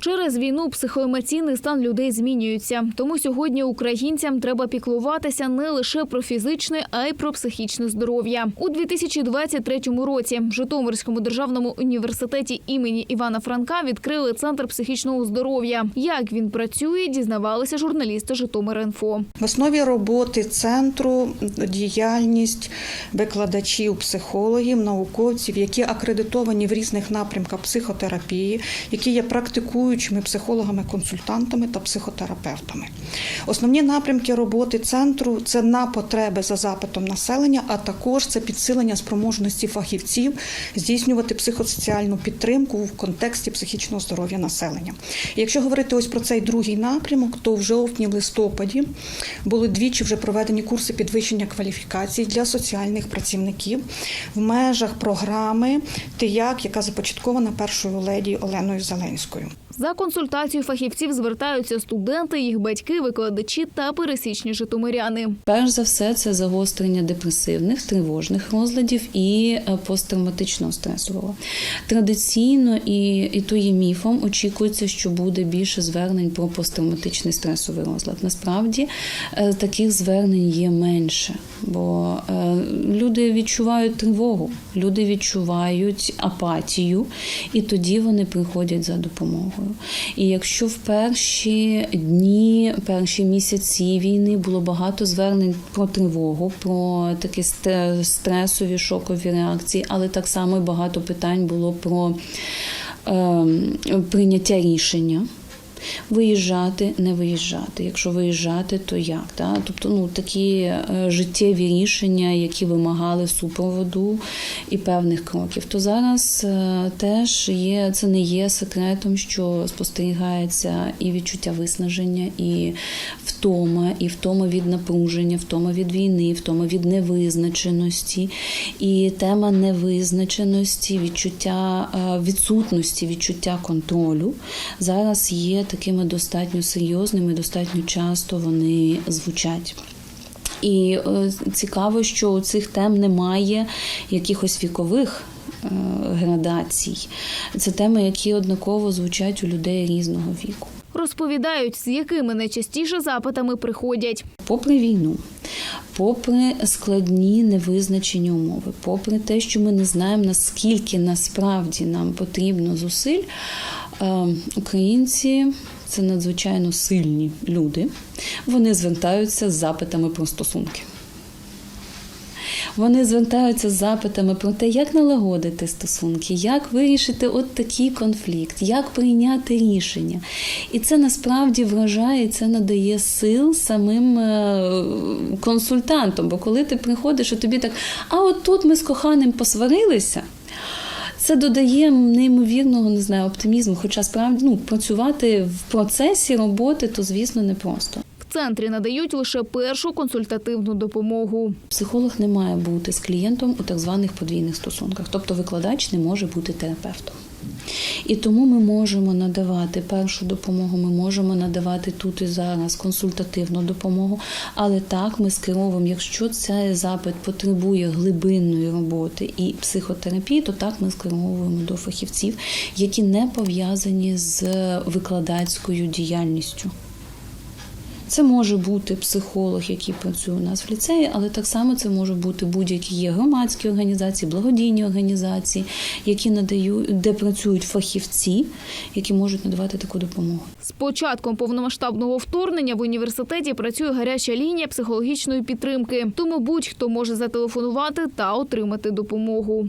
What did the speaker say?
Через війну психоемоційний стан людей змінюється. Тому сьогодні українцям треба піклуватися не лише про фізичне, а й про психічне здоров'я. У 2023 році в Житомирському державному університеті імені Івана Франка відкрили центр психічного здоров'я. Як він працює, дізнавалися журналісти Житомир.Інфо. В основі роботи центру діяльність викладачів, психологів, науковців, які акредитовані в різних напрямках психотерапії, які є практикуючими психологами, консультантами та психотерапевтами. Основні напрямки роботи центру це на потреби за запитом населення, а також це підсилення спроможності фахівців здійснювати психосоціальну підтримку в контексті психічного здоров'я населення. Якщо говорити ось про цей другий напрямок, то в жовтні-листопаді були двічі вже проведені курси підвищення кваліфікацій для соціальних працівників в межах програми ТИЯК, яка започаткована першою леді Оленою Зеленською. За консультацією фахівців звертаються студенти, їх батьки, викладачі та пересічні житомиряни. Перш за все, це загострення депресивних, тривожних розладів і е, посттравматичного стресового. Традиційно і, і то є міфом, очікується, що буде більше звернень про посттравматичний стресовий розлад. Насправді е, таких звернень є менше, бо е, люди відчувають тривогу, люди відчувають апатію, і тоді вони приходять за допомогою. І якщо в перші дні, перші місяці війни було багато звернень про тривогу, про такі стре- стресові шокові реакції, але так само багато питань було про е, прийняття рішення. Виїжджати, не виїжджати. Якщо виїжджати, то як? Та? Тобто ну, такі е, життєві рішення, які вимагали супроводу і певних кроків. То зараз е, теж є, це не є секретом, що спостерігається і відчуття виснаження, і втома, і втома від напруження, втома від війни, втома від невизначеності. І тема невизначеності, відчуття е, відсутності, відчуття контролю зараз є такими достатньо серйозними, достатньо часто вони звучать. І е, цікаво, що у цих тем немає якихось вікових е, градацій. Це теми, які однаково звучать у людей різного віку. Розповідають, з якими найчастіше запитами приходять. Попри війну, попри складні невизначені умови, попри те, що ми не знаємо, наскільки насправді нам потрібно зусиль, українці це надзвичайно сильні люди. Вони звертаються з запитами про стосунки. Вони звертаються з запитами про те, як налагодити стосунки, як вирішити от такий конфлікт, як прийняти рішення. І це насправді вражає, це надає сил самим е, консультантам. Бо коли ти приходиш, і тобі так, а от тут ми з коханим посварилися. Це додає неймовірного не знаю, оптимізму. Хоча справді ну, працювати в процесі роботи, то звісно непросто. В центрі надають лише першу консультативну допомогу. Психолог не має бути з клієнтом у так званих подвійних стосунках, тобто викладач не може бути терапевтом. І тому ми можемо надавати першу допомогу, ми можемо надавати тут і зараз консультативну допомогу, але так ми скеровуємо, якщо цей запит потребує глибинної роботи і психотерапії, то так ми скеровуємо до фахівців, які не пов'язані з викладацькою діяльністю. Це може бути психолог, який працює у нас в ліцеї, але так само це може бути будь-які є громадські організації, благодійні організації, які надають, де працюють фахівці, які можуть надавати таку допомогу. З початком повномасштабного вторгнення в університеті працює гаряча лінія психологічної підтримки. Тому будь-хто може зателефонувати та отримати допомогу.